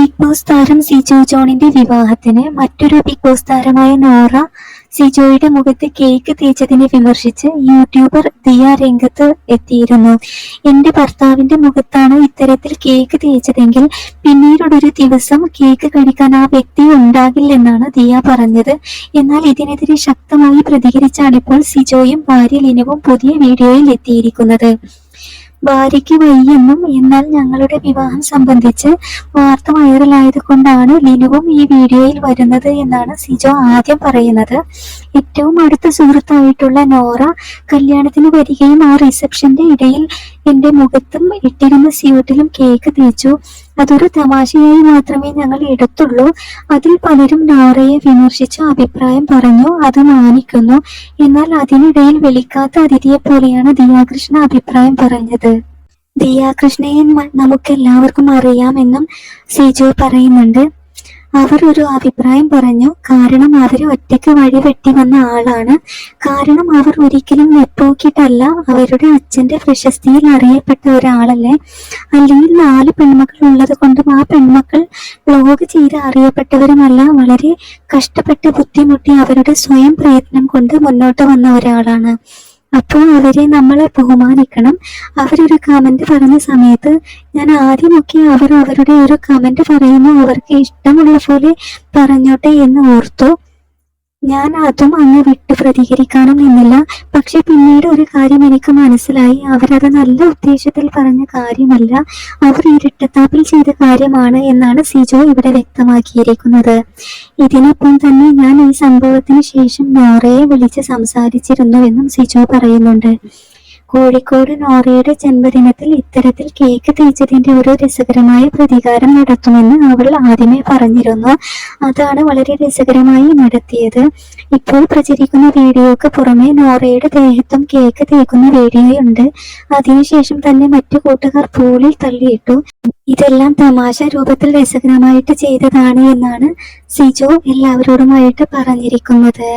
Big boss താരം സിജോ ജോണിന്റെ വിവാഹത്തിന് മറ്റൊരു ബിഗ് ബോസ് താരമായ നോറ സിജോയുടെ മുഖത്ത് കേക്ക് തേച്ചതിനെ വിമർശിച്ച് യൂട്യൂബർ ദിയ രംഗത്ത് എത്തിയിരുന്നു. എന്റെ ഭർത്താവിന്റെ മുഖത്താണ് ഇത്തരത്തിൽ കേക്ക് തേച്ചതെങ്കിൽ പിന്നീടൊരു ദിവസം കേക്ക് കഴിക്കാൻ ആ വ്യക്തി ഉണ്ടാകില്ലെന്നാണ് ദിയ പറഞ്ഞത്. എന്നാൽ ഇതിനെതിരെ ശക്തമായി പ്രതികരിച്ചാണ് ഇപ്പോൾ സിജോയും ഭാര്യ ലിനവും പുതിയ വീഡിയോയിൽ എത്തിയിരിക്കുന്നത്. ഭാര്യയ്ക്ക് വയ്യെന്നും എന്നാൽ ഞങ്ങളുടെ വിവാഹം സംബന്ധിച്ച് വാർത്ത വൈറലായത് കൊണ്ടാണ് ലിനുവും ഈ വീഡിയോയിൽ വരുന്നത് എന്നാണ് സിജോ ആദ്യം പറയുന്നത്. ഏറ്റവും അടുത്ത സുഹൃത്തായിട്ടുള്ള നോറ കല്യാണത്തിന് വരികയും ആ റിസപ്ഷന്റെ ഇടയിൽ എന്റെ മുഖത്തും ഇട്ടിരുന്ന സ്യൂട്ടിലും കേക്ക് തേച്ചു. അതൊരു തമാശയായി മാത്രമേ ഞങ്ങൾ എടുത്തുള്ളൂ. അതിൽ പലരും നാറയെ വിമർശിച്ച് അഭിപ്രായം പറഞ്ഞു അത് മാനിക്കുന്നു. എന്നാൽ അതിനിടയിൽ വിളിക്കാത്ത അതിഥിയെ പോലെയാണ് ദിയാകൃഷ്ണ അഭിപ്രായം പറഞ്ഞത്. ദിയാകൃഷ്ണയെ നമുക്ക് നമുക്കെല്ലാവർക്കും അറിയാമെന്നും സിജു പറയുന്നുണ്ട്. അവർ ഒരു അഭിപ്രായം പറഞ്ഞു കാരണം അവർ ഒറ്റയ്ക്ക് വഴി വെട്ടി വന്ന ആളാണ്. കാരണം അവർ ഒരിക്കലും നെപ്പോക്കിട്ടല്ല അവരുടെ അച്ഛന്റെ പ്രശസ്തിയിൽ അറിയപ്പെട്ട ഒരാളല്ലേ. അല്ലെങ്കിൽ നാല് പെൺമക്കൾ ഉള്ളത് കൊണ്ടും ആ പെൺമക്കൾ വ്ലോഗ് ചെയ്ത് അറിയപ്പെട്ടവരുമല്ല. വളരെ കഷ്ടപ്പെട്ട് ബുദ്ധിമുട്ടി അവരുടെ സ്വയം പ്രയത്നം കൊണ്ട് മുന്നോട്ട് വന്ന ഒരാളാണ്. അപ്പോൾ അവരെ നമ്മളെ ബഹുമാനിക്കണം. അവരൊരു കമന്റ് പറഞ്ഞ സമയത്ത് ഞാൻ ആദ്യമൊക്കെ അവർ അവരുടെ ഒരു കമന്റ് പറയുന്നു. അവർക്ക് ഇഷ്ടമുള്ള പോലെ പറഞ്ഞോട്ടെ എന്ന് ഓർത്തു. ഞാൻ അതും അങ്ങ് വിട്ട് പ്രതികരിക്കാനും നിന്നില്ല പക്ഷെ പിന്നീട് ഒരു കാര്യം എനിക്ക് മനസ്സിലായി. അവരത് നല്ല ഉദ്ദേശത്തിൽ പറഞ്ഞ കാര്യമല്ല. അവർ ഇരട്ടത്താപ്പിൽ ചെയ്ത കാര്യമാണ് എന്നാണ് സിജോ ഇവിടെ വ്യക്തമാക്കിയിരിക്കുന്നത്. ഇതിനൊപ്പം തന്നെ ഞാൻ ഈ സംഭവത്തിന് ശേഷം നോറയെ വിളിച്ച് സംസാരിച്ചിരുന്നുവെന്നും സിജോ പറയുന്നുണ്ട്. കോഴിക്കോട് നോറയുടെ ജന്മദിനത്തിൽ ഇത്തരത്തിൽ കേക്ക് തേച്ചതിന്റെ ഒരു രസകരമായ പ്രതികാരം നടത്തുമെന്ന് അവൾ ആദ്യമേ പറഞ്ഞിരുന്നു. അതാണ് വളരെ രസകരമായി നടത്തിയത്. ഇപ്പോൾ പ്രചരിക്കുന്ന വീഡിയോക്ക് പുറമെ നോറയുടെ ദേഹത്തും കേക്ക് തേക്കുന്ന വീഡിയോയുണ്ട്. അതിനുശേഷം തന്നെ മറ്റു കൂട്ടുകാർ പൂളിൽ തള്ളിയിട്ടു. ഇതെല്ലാം തമാശ രൂപത്തിൽ രസകരമായിട്ട് ചെയ്തതാണ് എന്നാണ് സിജോ എല്ലാവരോടുമായിട്ട് പറഞ്ഞിരിക്കുന്നത്.